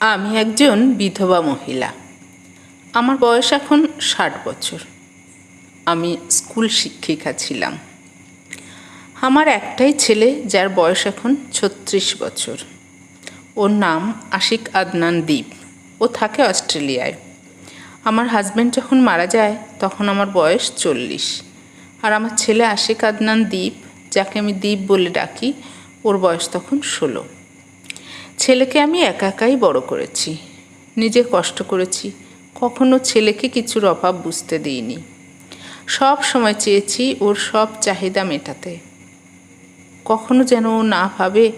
আমি একজন বিধবা মহিলা। আমার বয়স এখন ষাট বছর। আমি স্কুল শিক্ষিকা ছিলাম। আমার একটাই ছেলে, যার বয়স এখন ছত্রিশ বছর। ওর নাম আশিক আদনান দ্বীপ। ও থাকে অস্ট্রেলিয়ায়। আমার হাজব্যান্ড যখন মারা যায়, তখন আমার বয়স চল্লিশ। আর আমার ছেলে আশিক আদনান দ্বীপ, যাকে আমি দ্বীপ বলে ডাকি, ওর বয়স তখন ষোলো। ছেলেকে আমি একা একাই বড় করেছি। নিজে কষ্ট করেছি। কখনো ছেলেকে কিছুর অভাব বুঝতে দিইনি। সব সময় চেয়েছি ওর সব চাহিদা মেটাতে। কখনো যেন ও না ভাবে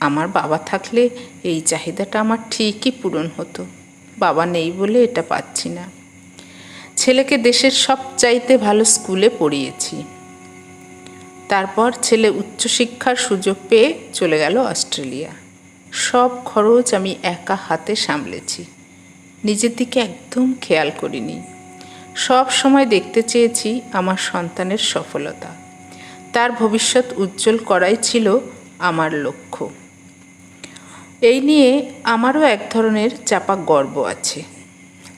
আমার বাবা থাকলে এই চাহিদাটা আমার ঠিকই পূরণ হতো। বাবা নেই বলে এটা পাচ্ছি না। ছেলেকে দেশের সব চাইতে ভালো স্কুলে পড়িয়েছি। তারপর ছেলে উচ্চশিক্ষার সুযোগ পেয়ে চলে গেল অস্ট্রেলিয়া। সব খরচ আমি একা হাতে সামলেছি। নিজের দিকে একদম খেয়াল করিনি। সব সময় দেখতে চেয়েছি আমার সন্তানের সফলতা। তার ভবিষ্যৎ উজ্জ্বল করাই ছিল আমার লক্ষ্য। এই নিয়ে আমারও এক ধরনের চাপা গর্ব আছে।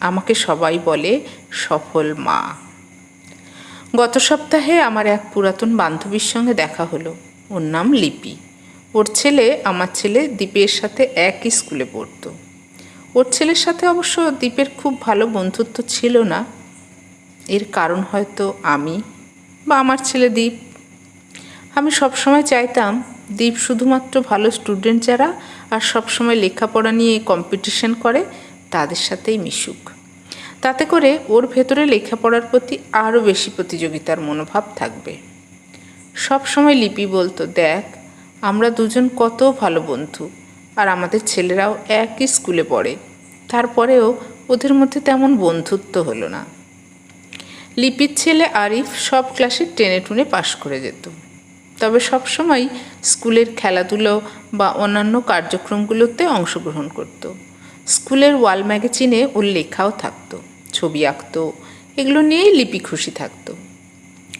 আমাকে সবাই বলে, সফল মা। গত সপ্তাহে আমার এক পুরাতন বান্ধবীর সঙ্গে দেখা হলো। ওর নাম লিপি। ওর ছেলে, আমার ছেলে দ্বীপের সাথে একই স্কুলে পড়তো। ওর ছেলের সাথে অবশ্য দ্বীপের খুব ভালো বন্ধুত্ব ছিল না। এর কারণ হয়তো আমি বা আমার ছেলে দ্বীপ আমি সবসময় চাইতাম দ্বীপ শুধুমাত্র ভালো স্টুডেন্ট যারা আর সবসময় লেখাপড়া নিয়ে কম্পিটিশন করে, তাদের সাথেই মিশুক। তাতে করে ওর ভেতরে লেখাপড়ার প্রতি আরও বেশি প্রতিযোগিতার মনোভাব থাকবে। সব সময় লিপি বলতো, দেখ আমরা দুজন কত ভালো বন্ধু। আর আমাদের ছেলেরাও একই স্কুলে পড়ে। তারপরেও ওদের মধ্যে তেমন বন্ধুত্ব হলো না। লিপির ছেলে আরিফ সব ক্লাসে টেনে টুনে পাশ করে যেত। তবে সবসময় স্কুলের খেলাধুলো বা অন্যান্য কার্যক্রমগুলোতে অংশগ্রহণ করত। স্কুলের ওয়াল ম্যাগাজিনে ওর লেখাও থাকতো, ছবি আঁকতো, এগুলো নিয়েই লিপি খুশি থাকতো।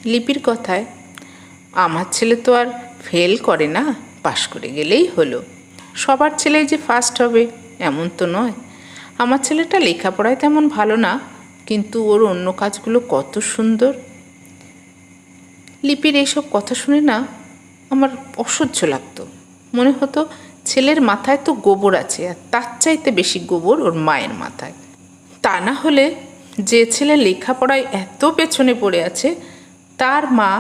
লিপির কথায়, আমার ছেলে তো আর ফেল করে না, পাশ করে গেলেই হলো। সবার ছেলেই যে ফার্স্ট হবে, এমন তো নয়। আমার ছেলেটা লেখাপড়ায় তেমন ভালো না, কিন্তু ওর অন্য কাজগুলো কত সুন্দর। লিপির এইসব কথা শুনে না আমার অসহ্য লাগতো। মনে হতো ছেলের মাথায় তো গোবর আছে, আর তার চাইতে বেশি গোবর ওর মায়ের মাথায়। তা না হলে যে ছেলে লেখাপড়ায় এত পেছনে পড়ে আছে, তার মা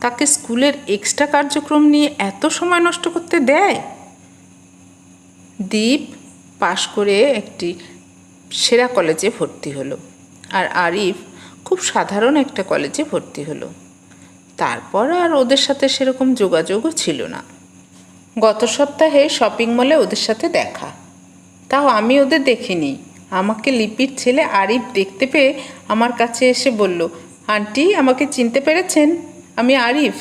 তাকে স্কুলের এক্সট্রা কার্যক্রম নিয়ে এত সময় নষ্ট করতে দেয়? দ্বীপ পাশ করে একটি সেরা কলেজে ভর্তি হলো আর আরিফ খুব সাধারণ একটা কলেজে ভর্তি হলো। তারপর আর ওদের সাথে সেরকম যোগাযোগও ছিল না। গত সপ্তাহে শপিং মলে ওদের সাথে দেখা। তাও আমি ওদের দেখিনি। আমাকে লিপির ছেলে আরিফ দেখতে পেয়ে আমার কাছে এসে বলল, আন্টি, আমাকে চিনতে পেরেছেন? আমি আরিফ।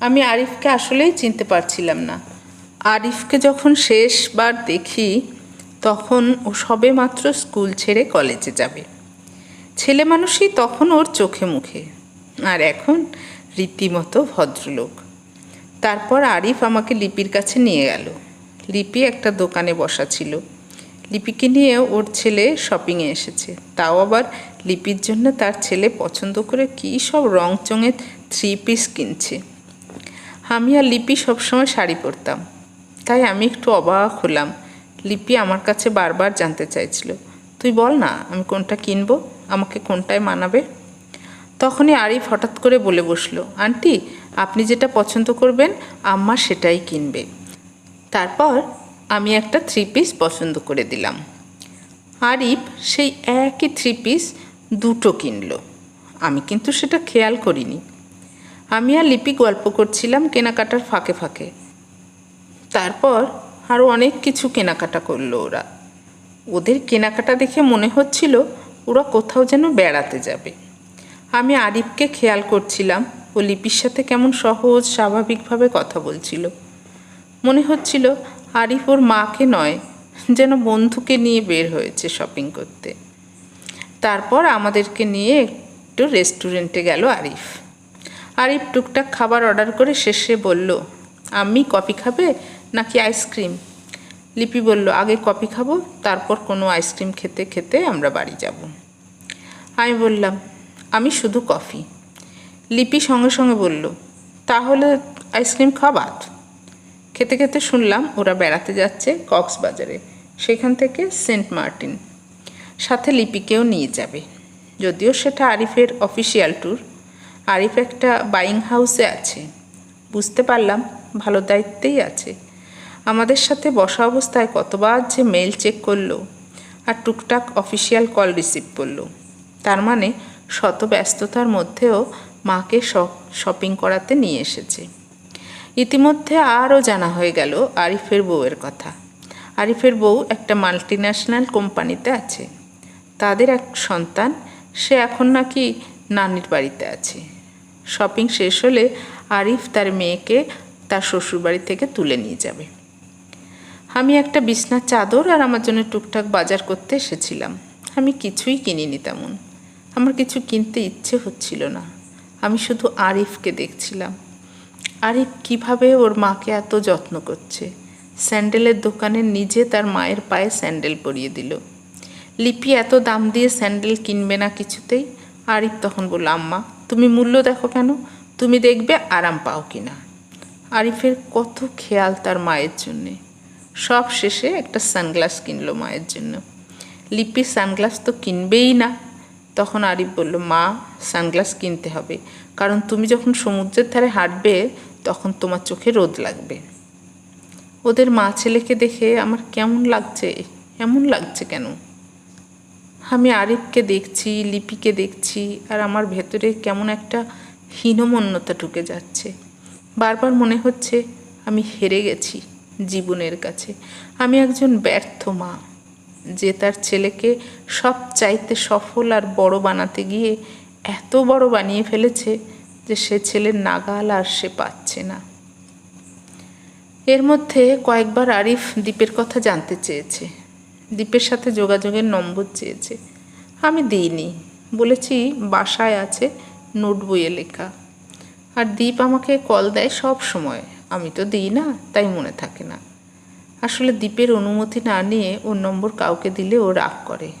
আমি আরিফকে আসলেই চিনতে পারছিলাম না। আরিফকে যখন শেষবার দেখি, তখন ও সবে মাত্র স্কুল ছেড়ে কলেজে যাবে। ছেলে মানুষই তখন ওর চোখে মুখে। আর এখন রীতিমতো ভদ্রলোক। তারপর আরিফ আমাকে লিপির কাছে নিয়ে গেল। লিপি একটা দোকানে বসা ছিল। লিপিকে নিয়ে ওর ছেলে শপিংয়ে এসেছে। তাও আবার লিপির জন্য তার ছেলে পছন্দ করে কী সব রং চঙের থ্রি পিস কিনছে। আমি আর লিপি সবসময় শাড়ি পরতাম। তাই আমি একটু অবাক হলাম। লিপি আমার কাছে বারবার জানতে চাইছিল, তুই বল না, আমি কোনটা কিনবো? আমাকে কোনটায় মানাবে? তখনই আরিফ হঠাৎ করে বলে বসল, আন্টি, আপনি যেটা পছন্দ করবেন, আম্মা সেটাই কিনবে। তারপর আমি একটা থ্রি পিস পছন্দ করে দিলাম। আরিফ সেই একই থ্রি পিস দুটো কিনলো। আমি কিন্তু সেটা খেয়াল করিনি। আমি আর লিপি গল্প করছিলাম কেনাকাটার ফাঁকে ফাঁকে। তারপর আরও অনেক কিছু কেনাকাটা করল ওরা। ওদের কেনাকাটা দেখে মনে হচ্ছিল ওরা কোথাও যেন বেড়াতে যাবে। আমি আরিফকে খেয়াল করছিলাম ও লিপির সাথে কেমন সহজ, স্বাভাবিকভাবে কথা বলছিল। মনে হচ্ছিল আরিফ ওর মাকে নয়, যেন বন্ধুকে নিয়ে বের হয়েছে শপিং করতে। তারপর আমাদেরকে নিয়ে একটু রেস্টুরেন্টে গেল আরিফ। আরিফ টুকটাক খাবার অর্ডার করে শেষে বলল, আমি কফি খাবে নাকি আইসক্রিম? লিপি বলল, আগে কফি খাব, তারপর কোনো আইসক্রিম খেতে খেতে আমরা বাড়ি যাব। আমি বললাম, আমি শুধু কফি। লিপি সঙ্গে সঙ্গে বলল, তাহলে আইসক্রিম খাবাত খেতে খেতে শুনলাম ওরা বেড়াতে যাচ্ছে কক্সবাজারে, সেখান থেকে সেন্ট মার্টিন। সাথে লিপিকেও নিয়ে যাবে। যদিও সেটা আরিফের অফিসিয়াল ট্যুর। আরিফ একটা বাইং হাউসে আছে। বুঝতে পারলাম, ভালো দায়িত্বেই আছে। আমাদের সাথে বসা অবস্থায় কতবার যে মেল চেক করল আর টুকটাক অফিসিয়াল কল রিসিভ করল। তার মানে শত ব্যস্ততার মধ্যেও মাকে শপিং করাতে নিয়ে এসেছে। ইতিমধ্যে আরও জানা হয়ে গেল আরিফের বউয়ের কথা। আরিফের বউ একটা মাল্টি ন্যাশনাল কোম্পানিতে আছে। তাদের এক সন্তান, সে এখন নাকি নানির বাড়িতে আছে। শপিং শেষ হলে আরিফ তার মেয়েকে তার শ্বশুরবাড়ি থেকে তুলে নিয়ে যাবে। আমি একটা বিছনার চাদর আর আমার জন্য টুকটাক বাজার করতে এসেছিলাম। আমি কিছুই কিনিনি তেমন। আমার কিছু কিনতে ইচ্ছে হচ্ছিল না। আমি শুধু আরিফকে দেখছিলাম। আরিফ কীভাবে ওর মাকে এত যত্ন করছে? স্যান্ডেলের দোকানে নিজে তার মায়ের পায়ে স্যান্ডেল পরিয়ে দিল। লিপি এত দাম দিয়ে স্যান্ডেল কিনবে না কিছুতেই? আরিফ তখন বলল, আম্মা, তুমি মূল্য দেখো কেন? তুমি দেখবে আরাম পাও কি না আরিফের কত খেয়াল তার মায়ের জন্যে। সব শেষে একটা সানগ্লাস কিনলো মায়ের জন্য। লিপি সানগ্লাস তো কিনবেই না। তখন আরিফ বলল, মা, সানগ্লাস কিনতে হবে। কারণ তুমি যখন সমুদ্রের ধারে হাঁটবে, তখন তোমার চোখে রোদ লাগবে। ওদের মা ছেলেকে দেখে আমার কেমন লাগছে এমন লাগছে কেন? আমি আরিফকে দেখছি, লিপিকে দেখছি আর আমার ভেতরে কেমন একটা হীনমন্যতা ঢুকে যাচ্ছে। বারবার মনে হচ্ছে আমি হেরে গেছি জীবনের কাছে। আমি একজন ব্যর্থ মা, যে তার ছেলেকে সব চাইতে সফল আর বড় বানাতে গিয়ে এত বড় বানিয়ে ফেলেছে যে সে ছেলের নাগাল আর সে পাচ্ছে না। এর মধ্যে কয়েকবার আরিফ দ্বীপের কথা জানতে চেয়েছে। দ্বীপের সাথে যোগাযোগের নম্বর চেয়েছে। আমি দিইনি। বলেছি, বাসায় আছে নোট বইয়ে লেখা। আর দ্বীপ আমাকে কল দেয় সব সময়। আমি তো দিই না, তাই মনে থাকে না। আসলে দ্বীপের অনুমতি না নিয়ে ওর নম্বর কাউকে দিলে ও রাগ করে।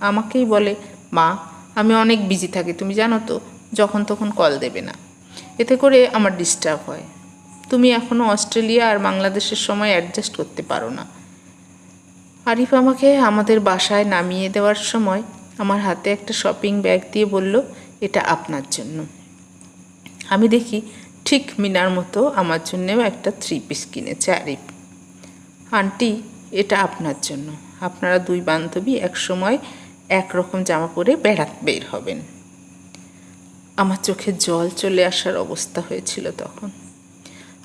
আমাকেই বলে, মা, আমি অনেক বিজি থাকি, তুমি জানো তো, যখন তখন কল দেবে না। এতে করে আমার ডিস্টার্ব হয়। তুমি এখনও অস্ট্রেলিয়া আর বাংলাদেশের সময় অ্যাডজাস্ট করতে পারো না। আরিফ আমাকে আমাদের বাসায় নামিয়ে দেওয়ার সময় আমার হাতে একটা শপিং ব্যাগ দিয়ে বলল, এটা আপনার জন্য। আমি দেখি ঠিক মিনার মতো আমার জন্যেও একটা থ্রি পিস কিনেছে আরিফ। আন্টি, এটা আপনার জন্য। আপনারা দুই বান্ধবী একসময় একরকম জামা পরে বেড়াত বের হবেন। আমার চোখে জল চলে আসার অবস্থা হয়েছিল তখন।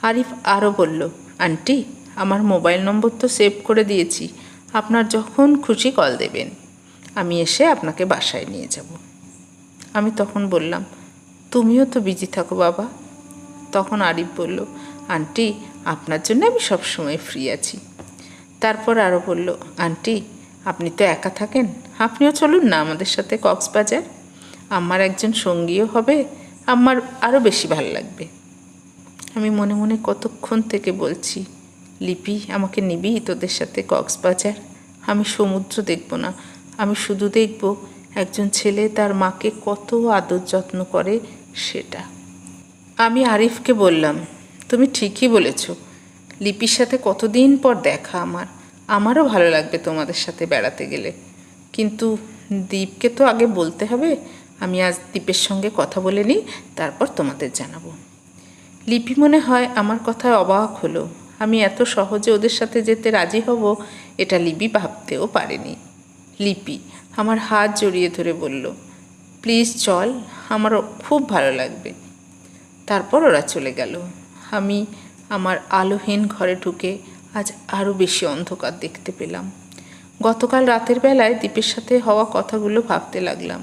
আরিফ আরও বলল, আন্টি, আমার মোবাইল নম্বর তো সেভ করে দিয়েছি। আপনার যখন খুশি কল দেবেন। আমি এসে আপনাকে বাসায় নিয়ে যাব। আমি তখন বললাম, তুমিও তো বিজি থাকো বাবা। তখন আরিফ বলল, আন্টি, আপনার জন্য আমি সবসময় ফ্রি আছি। তারপর আরও বলল, আন্টি, আপনি তো একা থাকেন। আপনিও চলুন না আমাদের সাথে কক্সবাজার। আমার একজন সঙ্গীও হবে। আমার আরও বেশি ভালো লাগবে। আমি মনে মনে কতক্ষণ থেকে বলছি, লিপি, আমাকে নিবি তোদের সাথে কক্সবাজার। আমি সমুদ্র দেখব না। আমি শুধু দেখব একজন ছেলে তার মাকে কত আদর যত্ন করে সেটা। আমি আরিফকে বললাম, তুমি ঠিকই বলেছ। লিপির সাথে কতদিন পর দেখা আমার। আমারও ভালো লাগবে তোমাদের সাথে বেড়াতে গেলে। কিন্তু দীপকে তো আগে বলতে হবে। আমি আজ দীপের সঙ্গে কথা বলে নিই, তারপর তোমাদের জানাব। লিপি মনে হয় আমার কথায় অবাক হলো। আমি এত সহজে ওদের সাথে যেতে রাজি হব, এটা লিপি ভাবতেও পারেনি। লিপি আমার হাত জড়িয়ে ধরে বলল, প্লিজ চল, আমারও খুব ভালো লাগবে। তারপর ওরা চলে গেল। আমি আমার আলোহীন ঘরে ঢুকে আজ আরও বেশি অন্ধকার দেখতে পেলাম। গতকাল রাতের বেলায় দ্বীপের সাথে হওয়া কথাগুলো ভাবতে লাগলাম।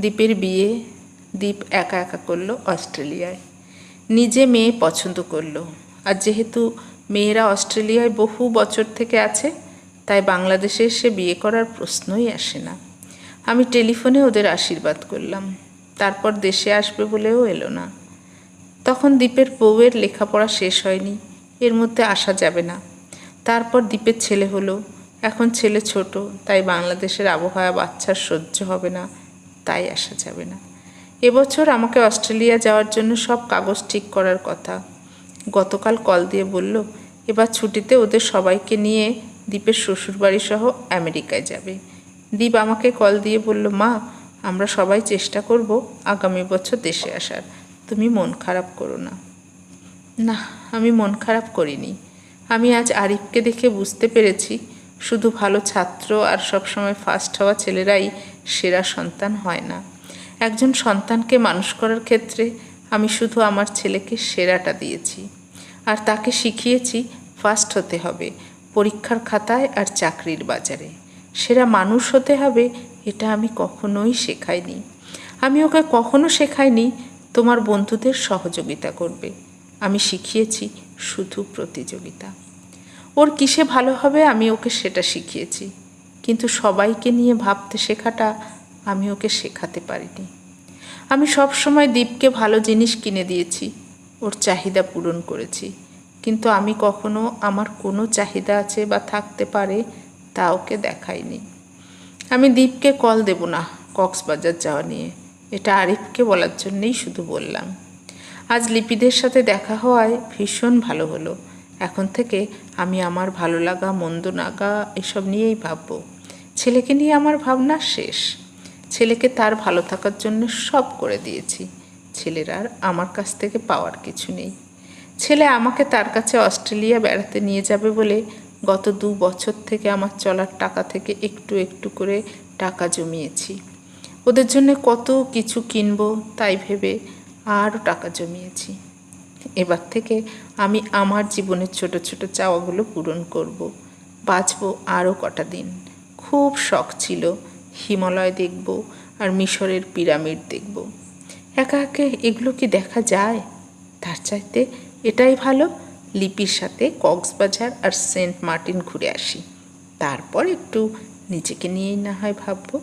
দ্বীপের বিয়ে দ্বীপ একা একা করল অস্ট্রেলিয়ায়। নিজে মেয়ে পছন্দ করল। আর যেহেতু মেয়েরা অস্ট্রেলিয়ায় বহু বছর থেকে আছে, তাই বাংলাদেশে এসে বিয়ে করার প্রশ্নই আসে না। আমি টেলিফোনে ওদের আশীর্বাদ করলাম। তারপর দেশে আসবে বলেও এলো না। তখন দ্বীপের বউয়ের লেখাপড়া শেষ হয়নি। এর মধ্যে আসা যাবে না। তারপর দ্বীপের ছেলে হলো। এখন ছেলে ছোট, তাই বাংলাদেশের আবহাওয়া বাচ্চার সহ্য হবে না, তাই আসা যাবে না। এবছর আমাকে অস্ট্রেলিয়া যাওয়ার জন্য সব কাগজ ঠিক করার কথা। গতকাল কল দিয়ে বলল, এবার ছুটিতে ওদের সবাইকে নিয়ে দ্বীপের শ্বশুরবাড়ি সহ আমেরিকায় যাবে। দ্বীপ আমাকে কল দিয়ে বলল, মা, আমরা সবাই চেষ্টা করব আগামী বছর দেশে আসার। তুমি মন খারাপ করো না। না, আমি মন খারাপ করিনি। আমি আজ আরিফকে দেখে বুঝতে পেরেছি, শুধু ভালো ছাত্র আর সবসময় ফার্স্ট হওয়া ছেলেরাই সেরা সন্তান হয় না। একজন সন্তানকে মানুষ করার ক্ষেত্রে আমি শুধু আমার ছেলেকে সেরাটা দিয়েছি। আর তাকে শিখিয়েছি ফার্স্ট হতে হবে পরীক্ষার খাতায় আর চাকরির বাজারে। সেরা মানুষ হতে হবে এটা আমি কখনোই শেখাইনি। আমি ওকে কখনো শেখাইনি, তোমার বন্ধুদের সহযোগিতা করবে। আমি শিখিয়েছি শুধু প্রতিযোগিতা। ওর কিসে ভালো হবে আমি ওকে সেটা শিখিয়েছি। কিন্তু সবাইকে নিয়ে ভাবতে শেখাটা আমি ওকে শেখাতে পারিনি। আমি সব সময় দীপকে ভালো জিনিস কিনে দিয়েছি, ওর চাহিদা পূরণ করেছি। কিন্তু আমি কখনো আমার কোনো চাহিদা আছে বা থাকতে পারে তা ওকে দেখাইনি। আমি দীপকে কল দেব না কক্সবাজার যাওয়া নিয়ে। এটা আরিফকে বলার জন্যেই শুধু বললাম। আজ লিপিদের সাথে দেখা হওয়ায় ভীষণ ভালো হলো। এখন থেকে আমি আমার ভালো লাগা, মন্দ লাগা এসব নিয়েই ভাববো। ছেলেকে নিয়ে আমার ভাবনা শেষ। ছেলেকে তার ভালো থাকার জন্য সব করে দিয়েছি। ছেলের আর আমার কাছ থেকে পাওয়ার কিছু নেই। ছেলে আমাকে তার কাছে অস্ট্রেলিয়া বেড়াতে নিয়ে যাবে বলে গত দু বছর থেকে আমার চলার টাকা থেকে একটু একটু করে টাকা জমিয়েছি। ওদের জন্য কত কিছু কিনবো তাই ভেবে আরও টাকা জমিয়েছি। এবার থেকে আমি আমার জীবনের ছোট ছোট চাওয়াগুলো পূরণ করব। বাঁচবো আরও কটা দিন। খুব শখ ছিল হিমালয় দেখব আর মিশরের পিরামিড দেখব। একা একে এগুলো কি দেখা যায়? তার চাইতে এটাই ভালো, লিপির সাথে কক্সবাজার আর সেন্ট মার্টিন ঘুরে আসি। তারপর একটু নিজেকে নিয়েই না হয় ভাববো।